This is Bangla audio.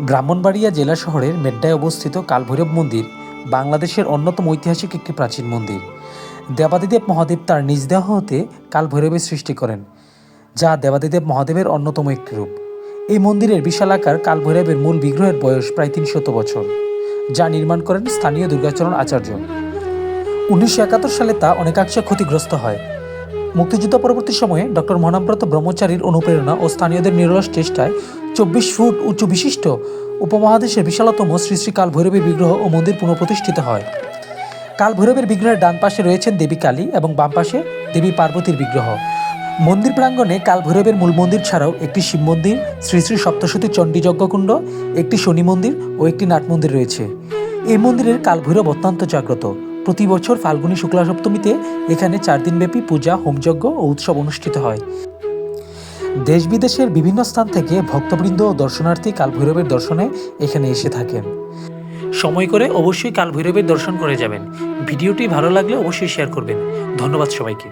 ব্রাহ্মণবাড়িয়া জেলা শহরের মেড্ডায় অবস্থিত কালভৈরব মন্দির বাংলাদেশের অন্যতম ঐতিহাসিক একটি প্রাচীন মন্দির। দেবাদিদেব মহাদেব তার নিজ দেহ হতে কালভৈরবের সৃষ্টি করেন, যা দেবাদিদেব মহাদেবের অন্যতম একটি রূপ। এই মন্দিরের বিশালাকার কালভৈরবের মূল বিগ্রহের বয়স প্রায় তিনশত বছর, যা নির্মাণ করেন স্থানীয় দুর্গাচরণ আচার্য। উনিশশো একাত্তর সালে তা অনেকাংশে ক্ষতিগ্রস্ত হয়। মুক্তিযুদ্ধ পরবর্তী সময়ে ডক্টর মহানাব্রত ব্রহ্মচারীর অনুপ্রেরণা ও স্থানীয়দের নিরলস চেষ্টায় চব্বিশ ফুট উঁচু বিশিষ্ট উপমহাদেশের বিশালতম শ্রী শ্রী কাল ভৈরবীর বিগ্রহ ও মন্দির পুনঃপ্রতিষ্ঠিত হয়। কাল ভৈরবের বিগ্রহের ডান পাশে রয়েছেন দেবী কালী এবং বাম পাশে দেবী পার্বতীর বিগ্রহ। মন্দির প্রাঙ্গণে কাল ভৈরবের মূল মন্দির ছাড়াও একটি শিব মন্দির, শ্রী শ্রী সপ্তশতী চণ্ডী যজ্ঞকুণ্ড একটি শনি মন্দির ও একটি নাট মন্দির রয়েছে। এই মন্দিরের কাল ভৈরব অত্যন্ত জাগ্রত। প্রতি বছর ফাল্গুনী শুক্লা সপ্তমীতে এখানে চার দিনব্যাপী পূজা, হোমযজ্ঞ ও উৎসব অনুষ্ঠিত হয়। দেশ বিদেশের বিভিন্ন স্থান থেকে ভক্তবৃন্দ ও দর্শনার্থী কালভৈরবের দর্শনে এখানে এসে থাকেন। সময় করে অবশ্যই কালভৈরবের দর্শন করে যাবেন। ভিডিওটি ভালো লাগলে অবশ্যই শেয়ার করবেন। ধন্যবাদ সবাইকে।